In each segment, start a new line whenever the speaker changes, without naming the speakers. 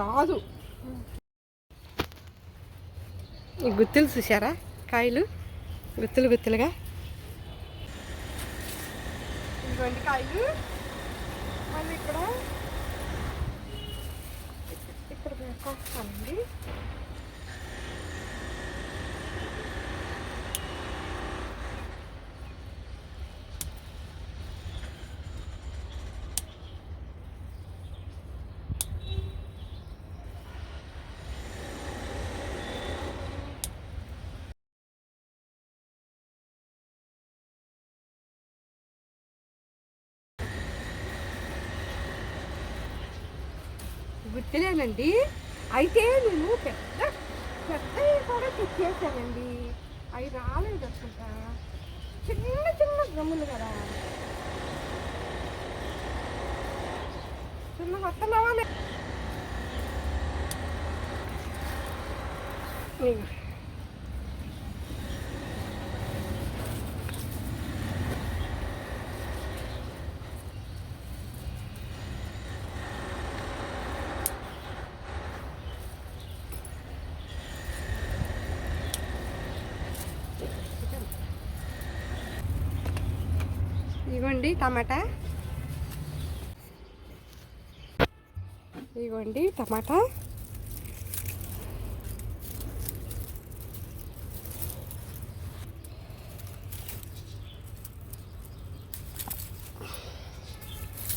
కాదు. ఈ గుత్తులు చూసారా కాయలు గుత్తులు గుత్తులుగా. ఇటువంటి కాయలు. మళ్ళీ ఇక్కడ. ఇక్కడ కోస్తానండి గుర్తులేనండి. అయితే నేను పెద్ద పెద్దవి కూడా తెచ్చేసానండి. అవి రాలేదు అనుకుంటా. చిన్న చిన్న గమ్ములు కదా. చిన్న వస్తున్నావా లే- ఇగోండి ఇదిగోండి టమాటా. ఇదిగోండి టమాటా.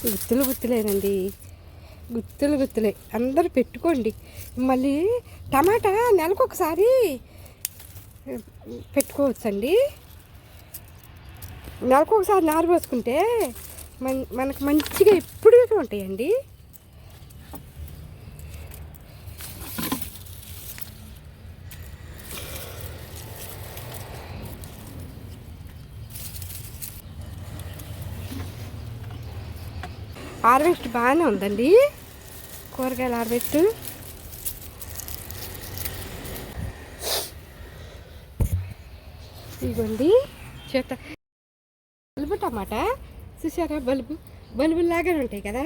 గుత్తులు గుత్తులేనండి. గుత్తులు గుత్తులే. అందరూ పెట్టుకోండి. మళ్ళీ టమాటా నెలకు ఒకసారి పెట్టుకోవచ్చండి. నెలకు ఒకసారి నారు పోసుకుంటే మన మనకు మంచిగా ఎప్పుడు ఉంటాయండి? హార్వెస్ట్ బాగానే ఉందండి. కూరగాయల హార్వెస్ట్. ఇదిగోండి చేత బల్బు టమాటా? చూసారా బల్బు బల్బు ఉంటాయి కదా?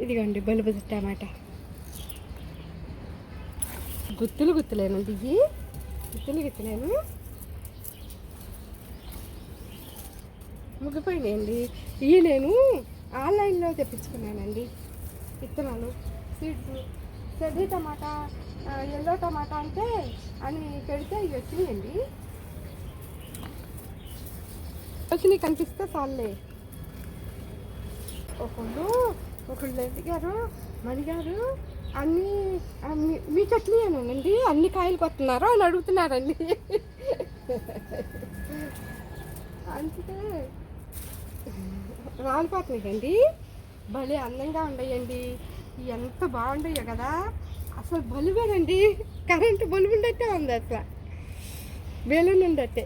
ఇదిగోండి బల్బు టమాటా. గుత్తులు గుత్తులేనండి ఇవి గుత్తులు గుత్తులేను. ముగ్గిపోయినాయండి. ఇవి నేను ఆన్లైన్లో తెప్పించుకున్నానండి. విత్తనాలు సీడ్స్. చెడ్డీ టమాటా ఎల్లో టమాటా అంటే అని పెడితే ఇవి వచ్చినాయండి. వచ్చినాయి కనిపిస్తే చాలే. ఒకళ్ళు ఒకళ్ళు ఎదిగారు మణిగారు అన్ని మీ చట్నీ అనండి అన్ని కాయలు కొట్టున్నారు అని అడుగుతున్నారండి. అందుకే రాలిపోతున్నాయండి. భలే అందంగా ఉండయండి. ఎంత బాగుండయో కదా. అసలు బలుబేనండి కరెంటు బలుబు ఉండట్టే ఉంది అసలు. బెలూన్ ఉండట్టే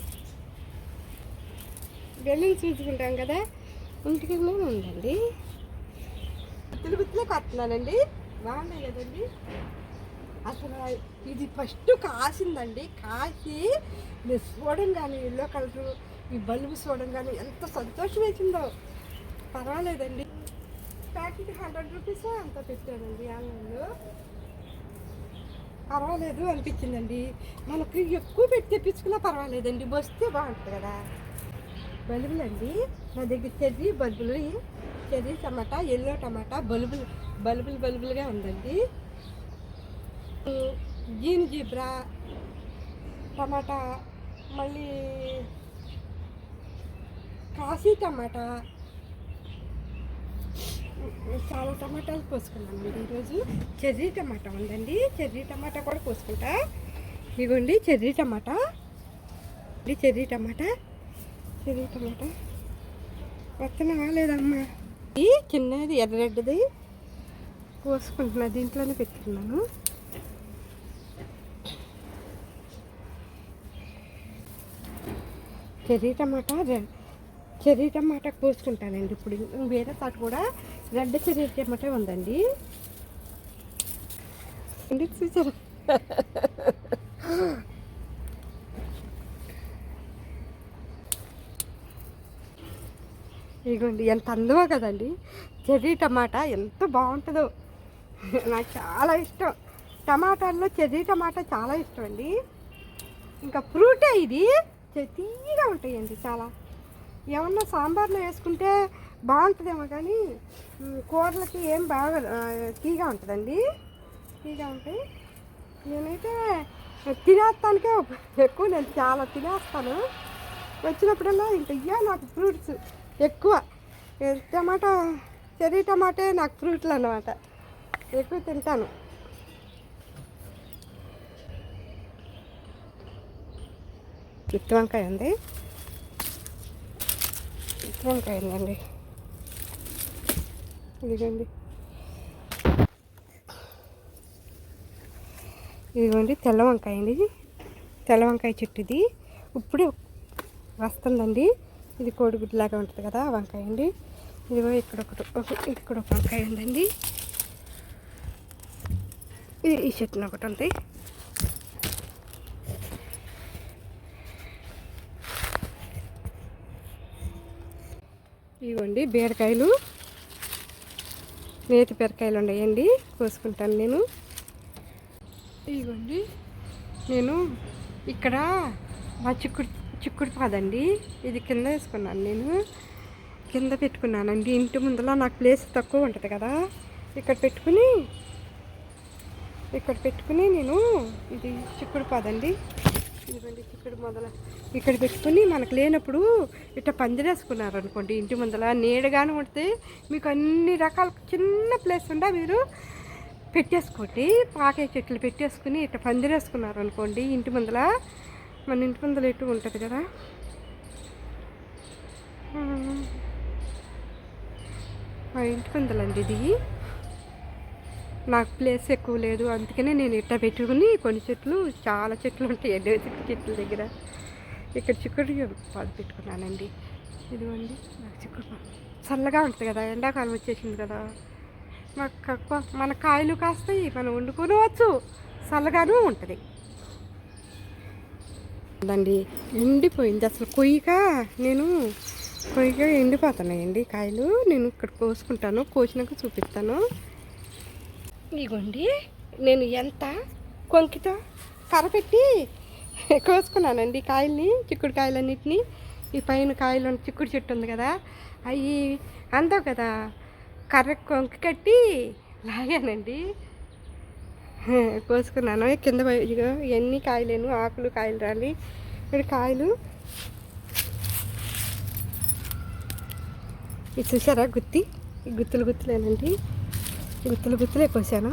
బెలూన్ చూసుకుంటాం కదా. ఇంటికి ఉందండి గుత్తులు గుత్తులే కడుతున్నానండి బాగున్నాయి కదండి. అసలు ఇది ఫస్ట్ కాసిందండి. కాసి నేను చూడంగానే ఎల్లో కలరు ఈ బల్బు చూడంగానే ఎంత సంతోషం వచ్చిందో పర్వాలేదండి. ప్యాకెట్ హండ్రెడ్ రూపీస్ అంత పెట్టానండి ఆన్లైన్లో పర్వాలేదు అనిపించిందండి. మనకు ఎక్కువ పెట్టి తెప్పించుకున్నా పర్వాలేదండి. వస్తే బాగుంటుంది కదా. బల్బులు అండి నా దగ్గర చెర్రీ బల్బులు చెర్రీ టమాటా ఎల్లో టమాటా బల్బులు బల్బులు బల్బులుగా ఉందండి. జీన్ జీబ్రా టమాటా మళ్ళీ కాశీ టమాటా. చాలా టమాటాలు కోసుకున్నామండి ఈరోజు. చెర్రీ టమాటా ఉందండి. చెర్రీ టమాటా కూడా కోసుకుంటా. ఇదిగోండి చెర్రీ టమాటా. ఇది చెర్రీ టమాటా. చెర్రీ టమాటా వస్తున్నావా లేదమ్మా? ఈ చిన్నది ఎర్రరెడ్డిది కోసుకుంటున్నా దీంట్లోనే పెట్టుకున్నాను. Cherry tomato red cherry tomato కోసుకుంటానండి ఇప్పుడు. వేరే పాటు కూడా రెడ్ చెర్రీ టమాటా ఉందండి. ఏంటి చూసారా? ఇదిగోండి ఎంత అందమో కదండి. చెర్రీ టమాటా ఎంత బాగుంటుందో. నాకు చాలా ఇష్టం. టమాటాల్లో చెర్రీ టమాటా చాలా ఇష్టం అండి. ఇంకా ఫ్రూటే ఇది. తీగా ఉంటాయండి చాలా. ఏమన్నా సాంబార్లో వేసుకుంటే బాగుంటుందేమో కానీ కూరలకి ఏం బాగా తీగా ఉంటుందండి. తీగా ఉంటాయి. నేనైతే తినేస్తానికే ఎక్కువ నేను చాలా తినేస్తాను. వచ్చినప్పుడల్లా ఇంకా ఇయ్యా నాకు ఫ్రూట్స్. ఎక్కువ. టమాటా చెర్రీ టమాటే నాకు ఫ్రూట్లు అన్నమాట. ఎక్కువ తింటాను. గుత్తి వంకాయ ఉంది. గుత్తి వంకాయ ఉందండి. ఇదిగోండి. ఇదిగోండి తెల్ల వంకాయ అండి. తెల్ల వంకాయ చెట్టుది. ఇప్పుడు ఇప్పుడే వస్తుందండి. ఇది కోడిగుడ్లాగా ఉంటుంది కదా వంకాయ అండి. ఇదిగో ఇక్కడ ఒకటి ఒక- ఇక్కడ ఒక వంకాయ ఉందండి. ఇది ఈ చెట్టున ఒకటి ఉంది. ఇవ్వండి బీరకాయలు. నేతి బీరకాయలు ఉన్నాయండి కోసుకుంటాను నేను. ఇదిగోండి నేను ఇక్కడ మా చిక్కుడు చిక్కుడు పాదండి ఇది కింద వేసుకున్నాను నేను. కింద పెట్టుకున్నానండి. ఇంటి ముందర నాకు ప్లేస్ తక్కువ ఉంటుంది కదా. ఇక్కడ పెట్టుకుని ఇక్కడ పెట్టుకుని నేను ఇది చిక్కుడు పాదండి ఇదిగోండి చిక్కుడు మొదల. ఇక్కడ పెట్టుకుని మనకు లేనప్పుడు ఇట్లా పందిరేసుకున్నారు అనుకోండి. ఇంటి ముందర నీడగానే ఉంటే మీకు అన్ని రకాల చిన్న ప్లేస్ ఉండా మీరు పెట్టేసుకోండి. పాకే చెట్లు పెట్టేసుకుని ఇట్లా పందిరేసుకున్నారు అనుకోండి. ఇంటి ముందర మన ఇంటి ముందర ఎటు ఉంటుంది కదా? మా ఇంటి ముందలండి ఇది. నాకు ప్లేస్ ఎక్కువ లేదు. అందుకనే నేను ఇట్లా పెట్టుకుని కొన్ని చెట్లు చాలా చెట్లు ఉంటాయి. ఎన్నో చెట్ల దగ్గర. ఇక్కడ చిక్కుడు పాలు పెట్టుకున్నానండి. ఇదిగోండి నాకు చిక్కుడు చల్లగా ఉంటుంది కదా ఎండాకాలం వచ్చేసింది కదా. మాకు మన కాయలు కాస్తాయి మనం వండుకోవచ్చు చల్లగాను ఉంటుంది. ఉందండి ఎండిపోయింది. అసలు కొయ్యక నేను కొయ్యిగా ఎండిపోతున్నాయండి కాయలు. నేను ఇక్కడ కోసుకుంటాను. కోసినాక చూపిస్తాను. ఇగోండి నేను ఎంత కొంకితో కర్ర కోసుకున్నానండి కాయల్ని చిక్కుడు కాయలన్నిటిని. ఈ పైన కాయలు చిక్కుడు చెట్టు ఉంది కదా అవి అందావు కదా. కర్ర కొంకి కట్టి లాగానండి. కోసుకున్నాను. కింద ఎన్ని ఇవన్నీ కాయలేను ఆకులు కాయలు రాలి ఇక్కడ కాయలు. ఇది చూసారా గుత్తి? గుత్తులు గుత్తులేనండి. గుత్తులు గుత్తులే కోసాను.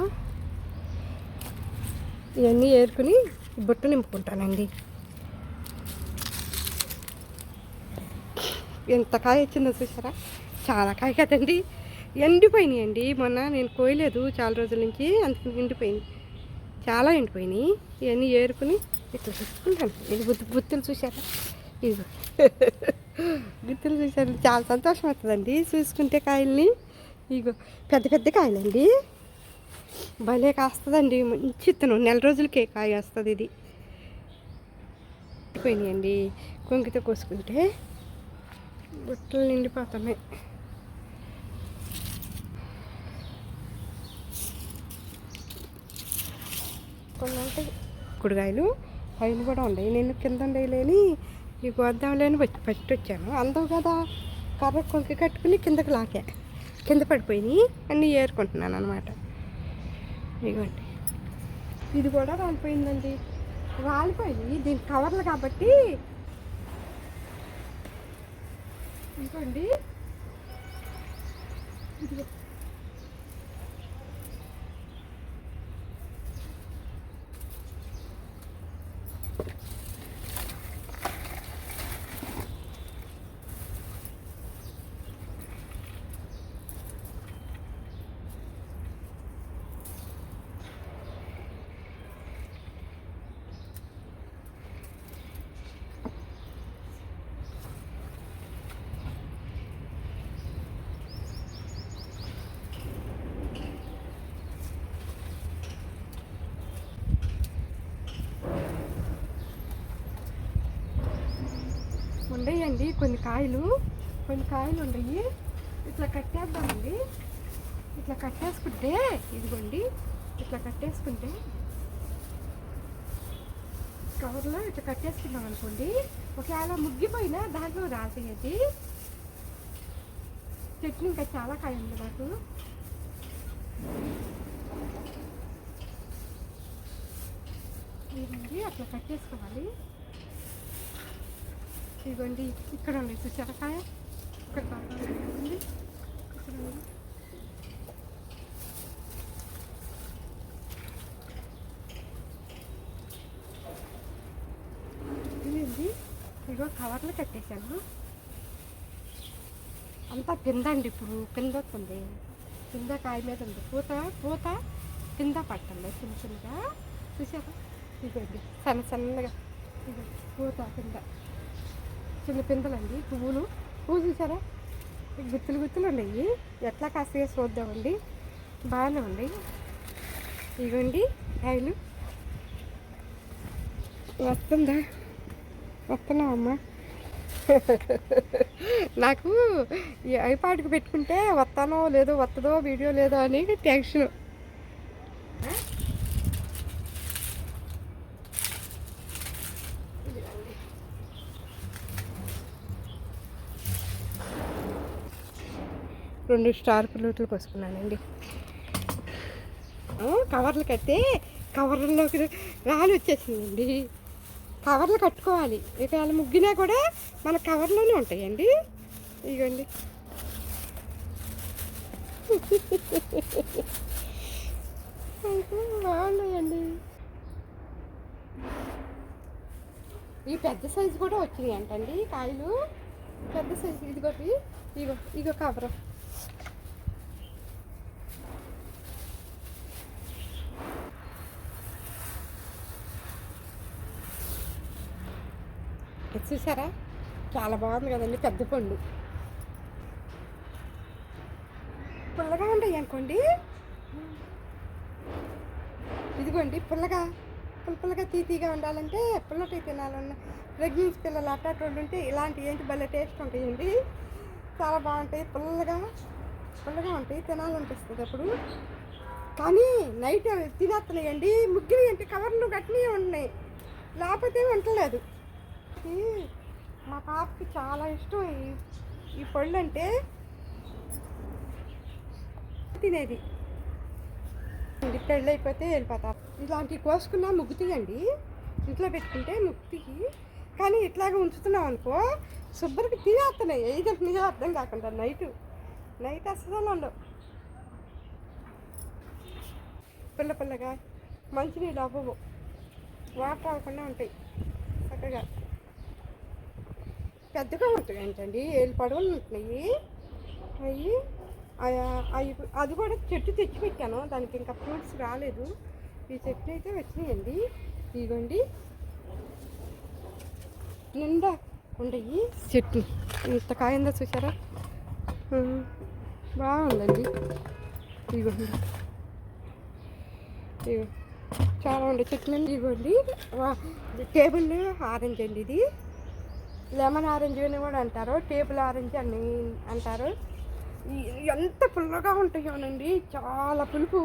ఇవన్నీ ఏరుకుని బొట్టు నింపుకుంటానండి. ఎంత కాయ వచ్చిందో చూసారా చాలా కాయ కదండి. ఎండిపోయినాయండి. మొన్న నేను కోయలేదు చాలా రోజుల నుంచి అందుకని ఎండిపోయింది. చాలా ఎండిపోయినాయి. ఇవన్నీ ఏరుకుని ఇట్లా చూసుకుంటాను. ఇది బుద్ధి బుత్తులు చూశారా? ఇది గుత్తులు చూశారు. చాలా సంతోషం అవుతుందండి చూసుకుంటే కాయల్ని. ఇగో పెద్ద పెద్ద కాయలండి. భలే కాస్తుందండి. మంచి ఇత్తనం నెల రోజులకే కాయ వస్తుంది ఇది. పోయినాయండి కొంకితో కోసుకుంటే బుట్టలు నిండిపోతున్నాయి. కొన్ని ఉంటాయి కుడికాయలు పైన కూడా ఉన్నాయి. నేను కింద లేని ఈ గోద్దాంలేని పట్టి వచ్చాను అందవు కదా. కర్ర కొంకి కట్టుకుని కిందకి లాకే కింద పడిపోయినాయి అన్నీ ఏరుకుంటున్నాను అనమాట ఇదిగోండి. ఇది కూడా రాలిపోయిందండి. రాలిపోయి దీని కవర్లు కాబట్టి ఇదిగోండి. ఇదిగో. ఉండయండి కొన్ని కాయలు కొన్ని కాయలు ఉన్నాయి. ఇట్లా కట్టేద్దామండి. ఇట్లా కట్టేసుకుంటే ఇదిగోండి. ఇట్లా కట్టేసుకుంటే కవర్లో ఇట్లా కట్టేసుకున్నాం అనుకోండి. ఒకవేళ ముగ్గిపోయినా దాంట్లో రాసేయండి. చెట్లు ఇంకా చాలా కాయ ఉంది నాకు ఇదండి అట్లా కట్టేసుకోవాలి. ఇదిగోండి ఇక్కడ ఉంది చూసారా కాయ? ఇక్కడ బాగా ఉంది. ఇక్కడ ఉంది. ఇదిగో కవర్లు కట్టేశాను. అంతా కింద అండి ఇప్పుడు కింద వస్తుంది. కింద కాయ మీద ఉంది. పూత పూత కింద పట్టండి చిన్న చిన్నగా. చూసారా? ఇదిగోండి సన్న సన్నగా. ఇదిగో పూత కింద. చిన్న పిందలండి పువ్వులు పువ్వు చూసారా? గుత్తులు గుత్తులు ఉన్నాయి. ఎట్లా కాస్త చూద్దామండి. బాగానే ఉంది ఇవ్వండి కాయలు వస్తుందా? వస్తున్నావమ్మా నాకు ఈ ఐపాడ్కి పెట్టుకుంటే వస్తానో లేదో వస్తుందో వీడియో లేదో అని టెన్షన్. రెండు స్టార్ ప్లూట్లు కోసుకున్నానండి. కవర్లు కట్టి కవర్లోకి రాళ్ళు వచ్చేసిందండి. కవర్లు కట్టుకోవాలి. ఇక ముగ్గినా కూడా మన కవర్లోనే ఉంటాయండి. ఇగోండి బాగున్నాయండి. ఈ పెద్ద సైజు కూడా వచ్చినాయి అంటండి కాయలు. పెద్ద సైజు ఇదిగోటి ఇగో ఇగో కవర్. ఇది చూసారా? చాలా బాగుంది కదండి పెద్ద పండు. పుల్లగా ఉంటాయి అనుకోండి. ఇదిగోండి పుల్లగా పుల్ల పుల్లగా తీతీగా ఉండాలంటే పుల్లటి తినాలన్న ప్రెగ్నెన్సీ పిల్లలు అట్టేటువంటి ఉంటే ఇలాంటి ఏంటి? భలే టేస్ట్ ఉంటాయండి. చాలా బాగుంటాయి పుల్లగా పుల్లగా ఉంటాయి తినాలనిపిస్తుంది అప్పుడు. కానీ నైట్ తినేస్తున్నాయండి. ముగ్గురు ఏంటి? కవర్లు గట్టినవి ఉన్నాయి. లేకపోతే ఉండలేదు పాపకి మా పాపకి చాలా ఇష్టం ఈ పళ్ళు అంటే తినేది. పెళ్ళి అయిపోతే వెళ్ళిపోతాం. ఇలాంటివి కోసుకున్నా ముగ్గుతాయండి ఇంట్లో పెట్టుకుంటే ముగ్గుతికి కానీ ఇట్లాగే ఉంచుతున్నాం అనుకో శుభ్రకి తినేస్తున్నాయి ఏదో నిజం అర్థం కాకుండా నైట్. నైట్ అసలు ఉండవు. పిల్ల పిల్లగా మంచినీళ్ళు అవ్వవు. వాటర్ అవ్వకుండా ఉంటాయి. చక్కగా. పెద్దగా ఉంటాయి ఏంటండి ఏళ్ళు పడవలు ఉంటున్నాయి. అవి అవి అది కూడా చెట్టు తెచ్చి పెట్టాను. దానికి ఇంకా ఫ్రూట్స్ రాలేదు. ఈ చెట్టు అయితే వచ్చినాయండి. ఇదిగోండి. నిండా ఉండయి. చెట్టు. ఇంత కాయిందో చూసారా? బాగుందండి. ఇదిగోండి. చాలా ఉండే చెట్లు ఇదిగోండి. ఇవ్వండి టేబుల్ ఆరెంజ్ అండి ఇది. లెమన్ ఆరెంజ్ అని కూడా అంటారు టేబుల్ ఆరెంజ్ అని అంటారు. ఎంత పుల్లగా ఉంటాయోనండి చాలా పులుపు.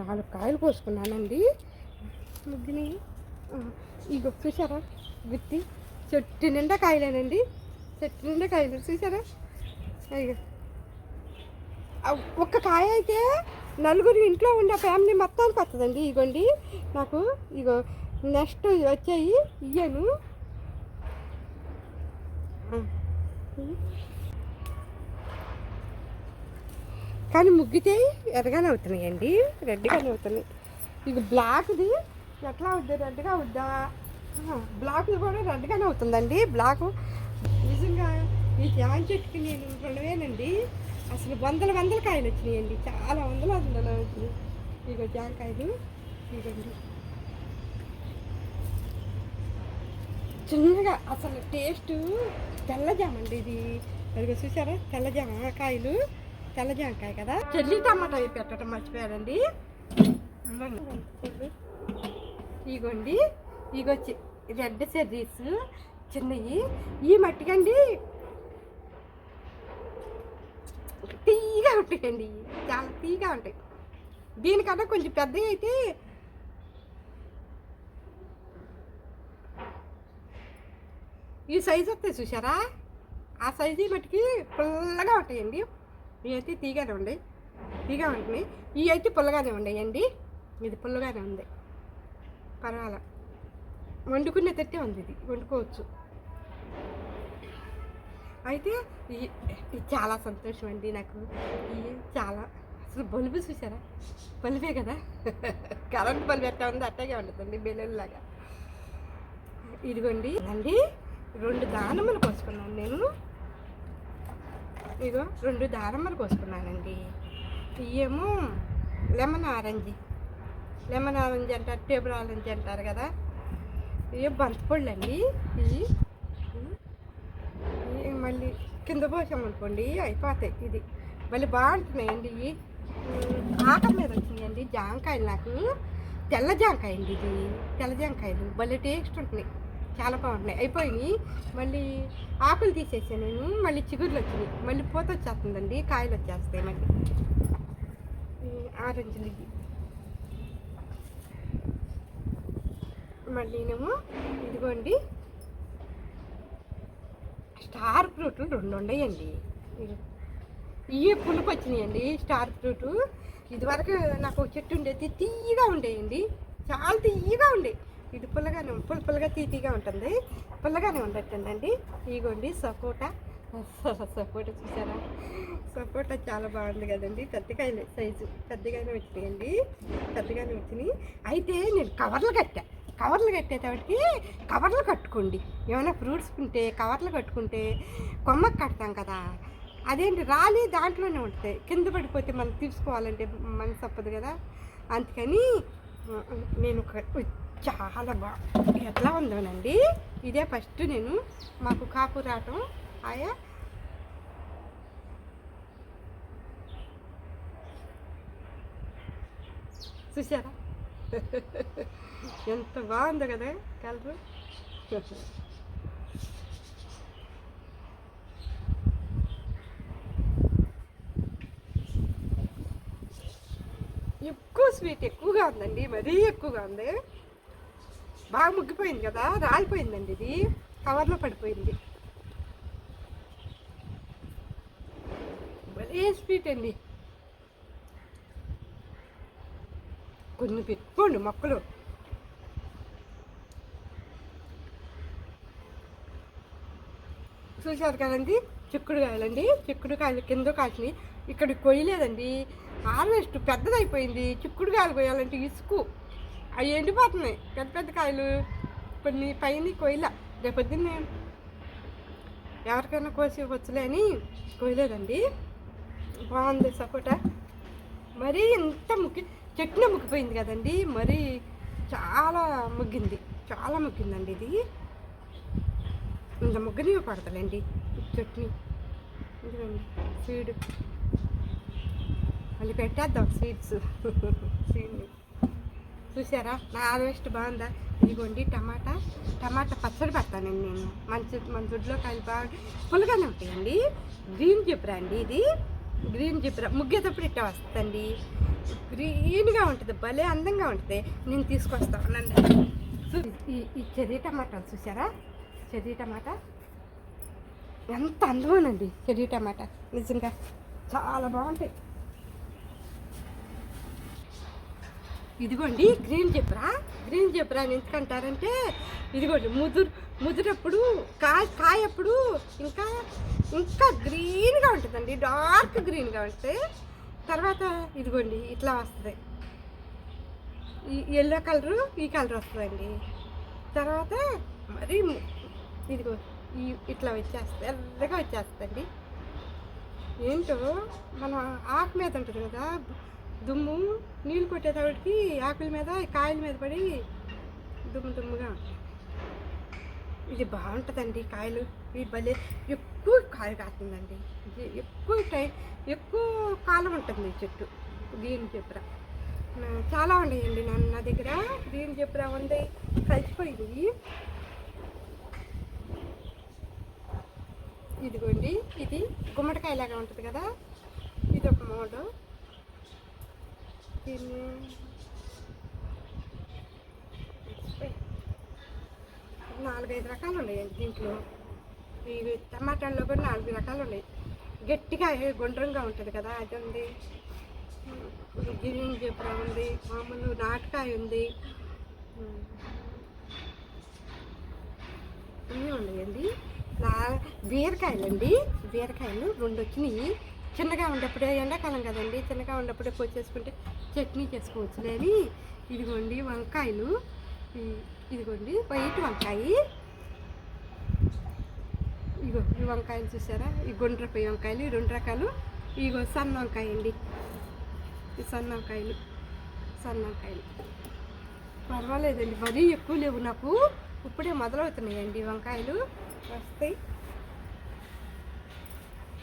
నాలుగు కాయలు కోసుకున్నానండి. ముగ్గుని. ఇగో చూసారా గుత్తి చెట్టు నిండా కాయలేనండి. చెట్టు నిండా కాయలు చూసారా ఒక్క కాయ అయితే నలుగురు ఇంట్లో ఉన్న ఫ్యామిలీ మొత్తానికి వస్తుందండి ఇగోండి. నాకు ఇగో నెక్స్ట్ వచ్చాయి ఇయ్యను. కానీ ముగ్గితే ఎర్రగానే అవుతున్నాయండి రెడ్గానే అవుతున్నాయి. ఇక బ్లాక్ది ఎట్లా అవుద్ది రెడ్గా అవుద్దా? బ్లాక్ కూడా రెడ్గానే అవుతుందండి బ్లాక్ ఈ జామ చెట్టుకి నేను రెండు వేలండి అసలు వందల వందల కాయలు వచ్చినాయండి. చాలా వందల వందల వచ్చినాయి ఇగో జామకాయలు ఇదండి చిన్నగా అసలు టేస్ట్ తెల్ల జామ అండి ఇది. అదిగో చూసారా? తెల్లజామ కాయలు. తెల్ల జామకాయ కదా? చెల్లి టమాటా పెట్టడం మర్చిపోయారండి ఇగోండి ఇగొచ్చి రెడ్ చెర్రీస్ చిన్నవి ఈ మట్టికండి తీగా ఉంటాయండి. చాలా తీగా ఉంటాయి. దీనికన్నా కొంచెం పెద్దవి అయితే ఈ సైజు వస్తాయి చూసారా ఆ సైజు మట్టుకి పుల్లగా ఉంటాయండి. ఇవి అయితే తీగానే ఉన్నాయి తీగా ఉంటున్నాయి. ఇవి అయితే పుల్లగానే ఉన్నాయండి ఇది పుల్లగానే ఉంది. పర్వాలా. వండుకునే తట్టే ఉంది ఇది. వండుకోవచ్చు. అయితే ఈ- చాలా సంతోషం అండి నాకు. చాలా అసలు బల్బు చూసారా బల్బే కదా. కరెంట్ బల్బు ఎట్లా ఉంది అట్టాగే ఉంటుందండి బెలూన్లాగా. ఇదిగోండి అండి రెండు దానమ్మలు కోసుకున్నాను నేను. ఇదిగో రెండు దానమ్మలు కోసుకున్నానండి. ఇవేమో లెమన్ ఆరెంజ్. లెమన్ ఆరెంజ్ అంటారు టేబుల్ ఆరెంజ్ అంటారు కదా. ఇవి బంతిపళ్ళు అండి ఇవి మళ్ళీ కింద పోసామనుకోండి అయిపోతాయి ఇది. మళ్ళీ బాగుంటున్నాయండి. ఆకలి మీద వచ్చినాయండి జాంకాయలు నాకు. తెల్ల జాంకాయ అండి ఇది. తెల్ల జాంకాయలు. భలే టేస్ట్ ఉంటున్నాయి. చాలా బాగుంటున్నాయి. అయిపోయినాయి. మళ్ళీ ఆకులు తీసేసాను. నేను మళ్ళీ చిగుర్లు వచ్చినాయి. మళ్ళీ పూత వచ్చేస్తుందండి. కాయలు వచ్చేస్తాయి మళ్ళీ. ఆరెంజ్లు ఇవి మళ్ళీనేమో ఇదిగోండి. స్టార్ ఫ్రూట్లు రెండు ఉన్నాయండి ఇవి పులుపు వచ్చినాయండి స్టార్ ఫ్రూట్. ఇదివరకు నాకు చెట్టు ఉండేది తీయగా ఉండేయండి. చాలా తీయగా ఉండే. ఇది పుల్లగానే పుల్ల పుల్లగా తీయగా ఉంటుంది. పుల్లగానే ఉండటండి ఇగోండి సపోటా. సపోటా చూసారా? సపోటా చాలా బాగుంది కదండి. పెద్దకాయలే సైజు పెద్దగానే వచ్చినాయండి. పెద్దగానే వచ్చినాయి. అయితే నేను కవర్లు కట్టా. కవర్లు కట్టేటప్పటికి కవర్లు కట్టుకోండి. ఏమైనా ఫ్రూట్స్ ఉంటే కవర్లు కట్టుకుంటే కొమ్మకు కడతాం కదా. అదేంటి? రాలి దాంట్లోనే ఉంటాయి కింద పడిపోతే మనం తీసుకోవాలంటే మనసు తప్పదు కదా. అందుకని నేను చాలా బా ఎట్లా ఉందోనండి? ఇదే ఫస్ట్ నేను మాకు కాపు రావటం ఆయా. చూసారా ఎంత బాగుంది కదా కలరు? ఎక్కువ స్వీట్ ఎక్కువగా ఉందండి మరీ ఎక్కువగా ఉంది. బాగా ముగ్గిపోయింది కదా రాలిపోయిందండి ఇది. కవర్లో పడిపోయింది. మరీ స్వీట్ అండి. కొన్ని పెట్టుకోండి మొక్కలు. చూశారు కదండి? చిక్కుడుకాయలండి. చిక్కుడుకాయలు కింద కాసినాయి. ఇక్కడ కొయ్యలేదండి. హార్వెస్ట్ పెద్దదైపోయింది. చిక్కుడుకాయలు కొయ్యాలంటే ఇసుకు. అవి ఎండిపోతున్నాయి. పెద్ద పెద్ద కాయలు. కొన్ని పైన కొయ్యల. రేపొద్దున్నే ఎవరికైనా కోసి వచ్చలే అని కొయ్యలేదండి. బాగుంది సపోటా. మరీ ఇంత ముగ్గి చెట్టునే ముగ్గిపోయింది కదండి. మరీ చాలా ముగ్గింది. చాలా ముగ్గిందండి ఇది. ఇంత ముగ్గని పడతలేండి. చట్నీ. ఇదిగోండి సీడ్ మళ్ళీ పెట్టేద్దాం స్వీట్స్. సీడ్ని చూసారా? నా హార్వెస్ట్ బాగుందా? ఇదిగోండి టమాటా. టమాటా పచ్చడి పెడతానండి నేను మంచి మన దుడ్లో కాయలు బాగా పులగానే ఉంటాయండి. గ్రీన్ జిప్రా అండి ఇది. గ్రీన్ జిప్రా ముగ్గేటప్పుడు ఇట్లా వస్తుందండి. గ్రీన్గా ఉంటుంది భలే అందంగా ఉంటుంది. నేను తీసుకొస్తాను నన్ను ఈ చెర్రీ టమాటాలు చూసారా? Cherry tomato? ఎంత అందమానండి చెర్రీ టమాటా నిజంగా చాలా బాగుంటాయి. ఇదిగోండి గ్రీన్ జెబ్రా. గ్రీన్ జెబ్రా అని ఎందుకంటారంటే ఇదిగోండి ముదురు ముదురప్పుడు కాయ కాయప్పుడు ఇంకా ఇంకా గ్రీన్గా ఉంటుందండి డార్క్ గ్రీన్గా ఉంటుంది తర్వాత ఇదిగోండి ఇట్లా వస్తుంది. ఈ ఎల్లో కలరు ఈ కలర్ వస్తుందండి. తర్వాత మరి ఇదిగో ఈ ఇట్లా వచ్చేస్తుంది ఎర్రగా వచ్చేస్తుందండి. ఏంటో మన ఆకు మీద ఉంటుంది కదా దుమ్ము నీళ్ళు కొట్టేటప్పటికి ఆకుల మీద కాయల మీద పడి దుమ్ము దుమ్ముగా. ఇది బాగుంటుందండి కాయలు ఇది భలే ఎక్కువ కాయ కాస్తుందండి. ఇది ఎక్కువ టైం ఎక్కువ కాలం ఉంటుంది ఈ చెట్టు దీని చెప్పురా. చాలా ఉన్నాయండి నా నా దగ్గర దీని చెప్పురా ఉంది కలిసి ఇదిగోండి ఇది గుమ్మడికాయ లాగా ఉంటుంది కదా? ఇది ఒక మోడు. దీన్ని నాలుగైదు రకాలు ఉన్నాయండి దీంట్లో. ఇవి టమాటాల్లో కూడా నాలుగు రకాలు ఉన్నాయి. గట్టిగా గుండ్రంగా ఉంటుంది కదా అది ఉంది. గ్రీన్ చెప్పరా ఉంది మామూలు నాటకాయ ఉంది. అన్నీ ఉన్నాయండి. నా బీరకాయలండి. బీరకాయలు రెండు వచ్చినాయి. చిన్నగా ఉన్నప్పుడే ఎండాకాలం కదండి. చిన్నగా ఉన్నప్పుడే కోసేసుకుంటే చట్నీ చేసుకోవచ్చు లేని ఇదిగోండి వంకాయలు. ఇదిగోండి వైట్ వంకాయ. ఇగో ఈ వంకాయలు చూసారా? ఈ గుండ్రపై వంకాయలు ఈ రెండు రకాలు. ఇగో సన్న వంకాయ అండి ఈ సన్న వంకాయలు. సన్న వంకాయలు. పర్వాలేదండి. మరీ ఎక్కువ లేవు నాకు. ఇప్పుడే మొదలవుతున్నాయండి వంకాయలు. వస్తాయి.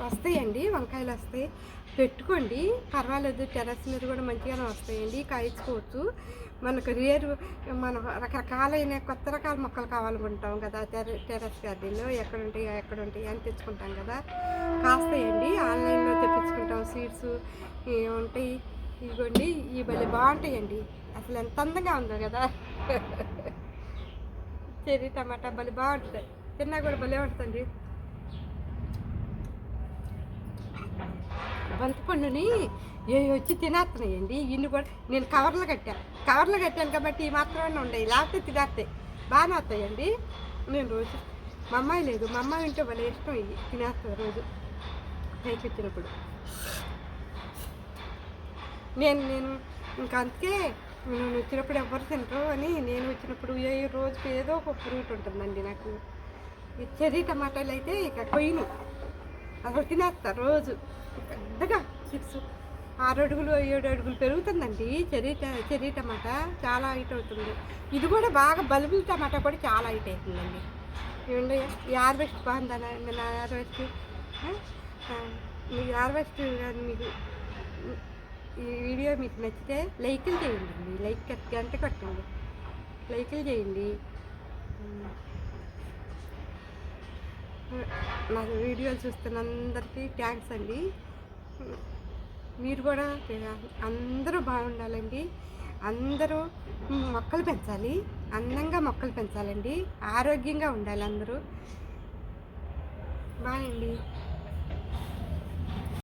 వస్తాయండి వంకాయలు వస్తాయి. పెట్టుకోండి. పర్వాలేదు టెరస్ మీద కూడా మంచిగానే వస్తాయండి. కాయించుకోవచ్చు మనకు రేరు మనం రకరకాలైన కొత్త రకాల మొక్కలు కావాలనుకుంటాం కదా టెర టెరస్ గార్డెన్లో. ఎక్కడ ఉంటాయి ఎక్కడ ఉంటాయి అని తెచ్చుకుంటాం కదా. కాస్తాయండి. ఆన్లైన్లో తెప్పించుకుంటాం. సీడ్స్ ఉంటాయి. ఇదిగోండి ఈ భలే బాగుంటాయండి. అసలు ఎంత అందంగా ఉందో కదా. చెర్రీ టమాటా భలే బాగుంటుంది తిన్నా కూడా భలే ఉంటుందండి బంతిపండుని ఏ వచ్చి తినేస్తున్నాయండి ఇన్ని కూడా నేను కవర్లు కట్టాను కవర్లు కట్టాను కాబట్టి ఈ మాత్రమే ఉండేవి లేకపోతే తినేస్తాయి బాగానే వస్తాయండి. నేను రోజు మా అమ్మాయి లేదు. మా అమ్మాయి ఉంటే భలే ఇష్టం ఇవి. తినేస్తుంది రోజు. పైకి వచ్చినప్పుడు. నేను నేను ఇంకా అందుకే నేను వచ్చినప్పుడు ఎవరు తింటారు అని నేను వచ్చినప్పుడు ఏ రోజుకి ఏదో ఒక ఫ్రూట్ ఉంటుందండి నాకు. చెర్రీ టమాటాలు అయితే ఇక కొయ్యను. అసలు తినేస్తా రోజు పెద్దగా చిప్స్ ఆరు అడుగులు ఏడు అడుగులు పెరుగుతుందండి. చెర్రీ చెర్రీ టమాటా చాలా హైట్ అవుతుంది. ఇది కూడా బాగా బల్బుల టమాటా కూడా చాలా హైట్ అవుతుందండి. ఏమండి? ఈ హార్వెస్ట్ బాగుందండి నా- హార్వెస్ట్ మీ హార్వెస్ట్ కానీ మీకు ఈ వీడియో మీకు నచ్చితే లైకులు చేయండి. లైక్ గంట కొట్టండి. లైకులు చేయండి. నా వీడియోలు చూస్తున్న అందరికీ థ్యాంక్స్ అండి. మీరు కూడా అందరూ బాగుండాలండి. అందరూ మొక్కలు పెంచాలి. అందంగా మొక్కలు పెంచాలండి. ఆరోగ్యంగా ఉండాలి అందరూ. బాయ్ అండి.